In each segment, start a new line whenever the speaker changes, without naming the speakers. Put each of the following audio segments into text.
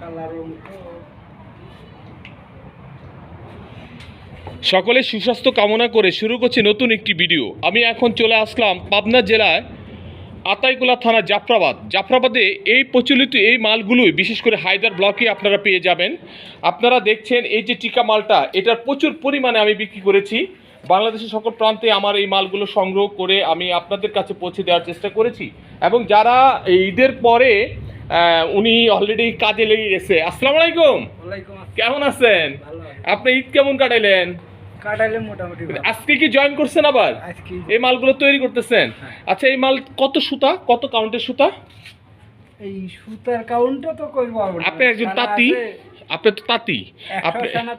কালারও তো
সকলে সুস্বাস্থ্য কামনা করে শুরু করছি নতুন একটি ভিডিও। আমি এখন চলে আসলাম পাবনা জেলায় আতাইকুলা থানা জাফরাবাদ। জাফরাবাদে এই প্রচলিত এই মালগুলোই, বিশেষ করে হায়দার ব্লকে আপনারা পেয়ে যাবেন। আপনারা দেখছেন এই যে টিকা মালটা, এটার প্রচুর পরিমাণে আমি বিক্রি করেছি। বাংলাদেশের সকল প্রান্তে আমার এই মালগুলো সংগ্রহ করে আমি আপনাদের কাছে পৌঁছে দেওয়ার চেষ্টা করেছি। এবং যারা ঈদের পরে উনি অলরেডি কাজে লেগে গেছে। আসসালামু আলাইকুম। কেমন আছেন? আপনি ঈদ কেমন কাটাইলেন। আজকে কি জয়েন করছেন আবার? এই মালগুলো তৈরি করতেছেন?
হ্যাঁ।
আচ্ছা এই মাল কত সুতা? কত কাউন্টের সুতা?
এই সুতার কাউন্টটা তো।
আপনি একজন
সানা
তাঁতি। আপনি তো তাঁতি।
একশো
আপনি
সানা।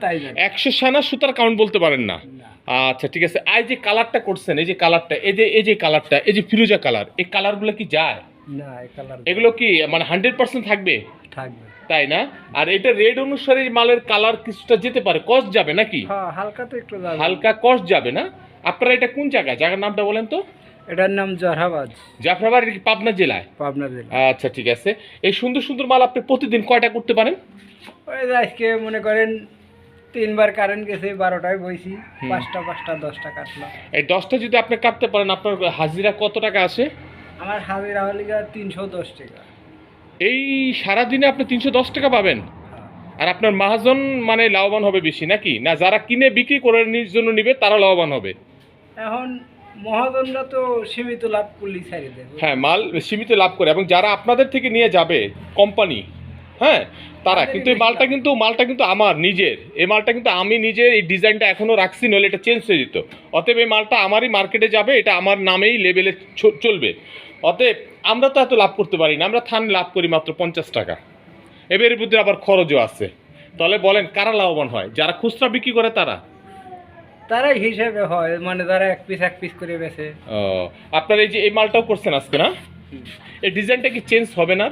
একশো সুতার কাউন্ট বলতে পারেন না।
না।
আচ্ছা ঠিক আছে। এই যে কালারটা করছেন এই যে কালারটা এই যে এই যে কালারটা এই যে ফিরোজা কালার এই কালারগুলো কি যায়?
না কালার
এগুলো কি মানে হান্ড্রেড পার্সেন্ট থাকবে?
থাকবে।
তাই না? আর এটা রেড অনুসারে মালের কালার কিছুটা যেতে পারে কস যাবে নাকি?
হ্যাঁ হালকা তো একটু যাবে।
হালকা কস যাবে না? আপনারা এটা কোন জায়গায় জায়গার নামটা বলেন তো?
এটার নাম
জাফরাবাদ এটা কি পাবনা জেলায়?
পাবনা জেলা
আচ্ছা ঠিক আছে। এই সুন্দর সুন্দর মাল আপনি প্রতিদিন কয়টা করতে পারেন?
ওই আজকে মনে করেন তিনবার কারেন্ট গেছে বারোটায় বইছি পাঁচটা পাঁচটা দশটা কাটলাম
এই দশটা যদি আপনি কাটতে পারেন আপনার হাজিরা কত টাকা আসে?
আমার হাজিরা হলে তিনশো দশ টাকা।
এই সারাদিনে আপনি তিনশো দশ টাকা পাবেন?
হ্যাঁ।
আর আপনার মহাজন মানে লাভবান হবে বেশি নাকি? না যারা কিনে বিক্রি করে জন্য নিবে তারা লাভবান হবে।
এখন মহাজনরা তো সীমিত লাভ করলেই ছাড়ি দেবে
হ্যাঁ মাল সীমিত লাভ করে। এবং যারা আপনাদের থেকে নিয়ে যাবে কোম্পানি হ্যাঁ তারা কিন্তু এই মালটা কিন্তু মালটা কিন্তু আমার নিজের। এই মালটা কিন্তু আমি নিজের এই ডিজাইনটা এখনও রাখছি নইলে এটা চেঞ্জ হয়ে যেত। অতএব এই মালটা আমারই মার্কেটে যাবে এটা আমার নামেই লেভেলে চলবে। অতএব আমরা তো এত লাভ করতে পারি না আমরা থান লাভ করি মাত্র পঞ্চাশ টাকা। এবার এর ভিতরে আবার খরচও আছে। তাহলে বলেন কারা লাভবান হয়? যারা খুচরা বিক্রি করে তারা?
তারাই হিসেবে হয় মানে তারা এক পিস এক পিস করে বেছে
ও, আপনার এই যে এই মালটাও করছেন আজকে না? এই ডিজাইনটা কি চেঞ্জ হবে না?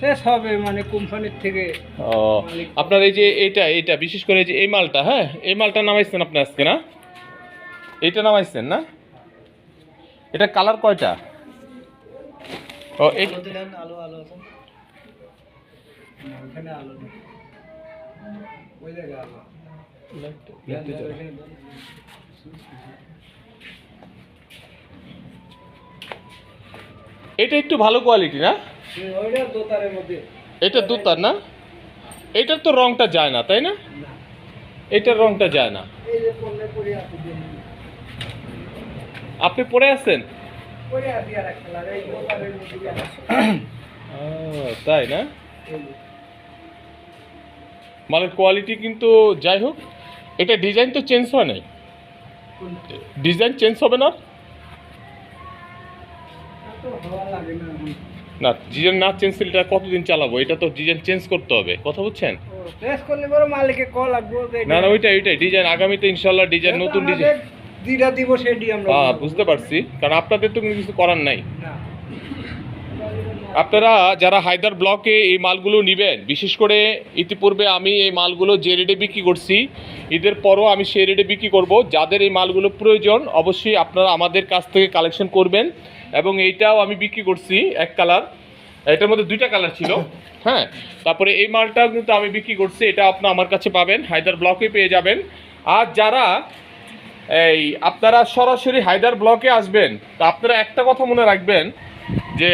শেষ হবে মানে কোম্পানির থেকে
ও আপনার এই যে এইটা এইটা বিশেষ করে এই যে এই মালটা হ্যাঁ? এই মালটা নামাইছেন আপনি আজকে না? এইটা নামাইছেন না? এটা কালার কয়টা? ও এই
আলো আলো ওখানে আলো নেই। ওই জায়গায় আলো।
এটা একটু ভালো কোয়ালিটি না?
ওইটা দোতারের মধ্যে।
এটা দুতার না? এটার তো রংটা যায় না তাই না?
না।
এটার রংটা যায় না
এই যে পড়লে পরে আছে যে
আপনি পরে আছেন? তাই না? মালের কোয়ালিটি কিন্তু যাই হোক এটা ডিজাইন তো চেঞ্জ হয় নাই। ডিজাইন চেঞ্জ হবে না
না
ডিজাইন না চেঞ্জ করলে এটা কতদিন চালাবো? এটা তো ডিজাইন চেঞ্জ করতে হবে। কথা বুঝছেন?
ও করলে বড় মালিকে কল লাগবে
না না ওইটাই ওইটাই। ডিজাইন আগামীতে ইনশাল্লাহ ডিজাইন নতুন ডিজাইন
দুইটা দিব সেটি আমরা
হ্যাঁ বুঝতে পারছি। কারণ আপনাদের তো কিছু করার নাই। আপনারা যারা হায়দার ব্লকে এই মালগুলো নেবেন বিশেষ করে ইতিপূর্বে আমি এই মালগুলো যে রেটে বিক্রি করছি ঈদের পরও আমি সেই রেটে বিক্রি করব। যাদের এই মালগুলো প্রয়োজন অবশ্যই আপনারা আমাদের কাছ থেকে কালেকশন করবেন এবং এইটাও আমি বিক্রি করছি এক কালার। এটার মধ্যে দুইটা কালার ছিল। হ্যাঁ তারপরে এই মালটাও কিন্তু আমি বিক্রি করছি। এটা আপনার আমার কাছে পাবেন হায়দার ব্লকে পেয়ে যাবেন। আর যারা এই, আপনারা সরাসরি হায়দার ব্লকে আসবেন। তা আপনারা একটা কথা মনে রাখবেন, যে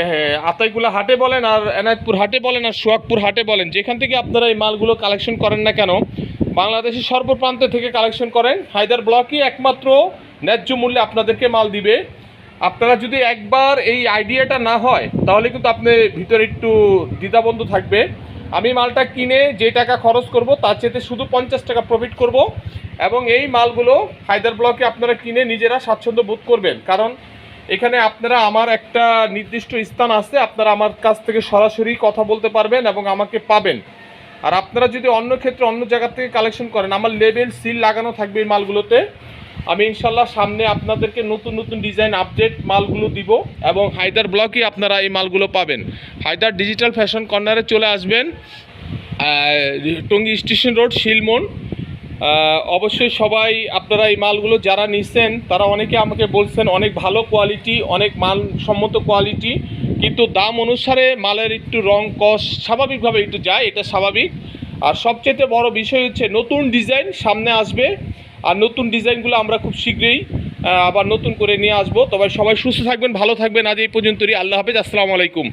আতাইকুলা হাটে বলেন আর এনায়তপুর হাটে বলেন আর সোহাগপুর হাটে বলেন, যেখান থেকে আপনারা এই মালগুলো কালেকশন করেন না কেন, বাংলাদেশের সর্বপ্রান্ত থেকে কালেকশন করেন। হায়দার ব্লকই একমাত্র ন্যায্য মূল্যে আপনাদেরকে মাল দিবে। আপনারা যদি একবার এই আইডিয়াটা না হয়, তাহলে কিন্তু আপনি ভিতরে একটু দ্বিধাবন্ধ থাকবে। আমি মালটা কিনে যে টাকা খরচ করব, তার চেয়ে শুধু পঞ্চাশ টাকা প্রফিট করব এবং এই মালগুলো হায়দার ব্লকে আপনারা কিনে নিজেরা স্বাচ্ছন্দ্য বোধ করবেন। কারণ এখানে আপনারা আমার একটা নির্দিষ্ট স্থান আছে, আপনারা আমার কাছ থেকে সরাসরি কথা বলতে পারবেন এবং আমাকে পাবেন। আর আপনারা যদি অন্য ক্ষেত্রে অন্য জায়গা থেকে কালেকশন করেন, আমার লেবেল সিল লাগানো থাকবে এই মালগুলোতে। আমি ইনশাল্লাহ সামনে আপনাদেরকে নতুন নতুন ডিজাইন আপডেট মালগুলো দিব এবং হায়দার ব্লকে আপনারা এই মালগুলো পাবেন। হায়দার ডিজিটাল ফ্যাশন কর্নারে চলে আসবেন টঙ্গী স্টেশন রোড শিলমন অবশ্যই সবাই আপনারা এই মালগুলো যারা নিচ্ছেন তারা অনেকে আমাকে বলছেন অনেক ভালো কোয়ালিটি, অনেক মানসম্মত কোয়ালিটি, কিন্তু দাম অনুসারে মালের একটু রং কস স্বাভাবিকভাবে একটু যায়, এটা স্বাভাবিক। আর সবচেয়ে বড় বিষয় হচ্ছে নতুন ডিজাইন সামনে আসবে। আর নতুন ডিজাইনগুলো আমরা খুব শীঘ্রই আবার নতুন করে নিয়ে আসব। তবে সবাই সুস্থ থাকবেন, ভালো থাকবেন। আজ এই পর্যন্তই। আল্লাহ হাফেজ। আসসালামু আলাইকুম।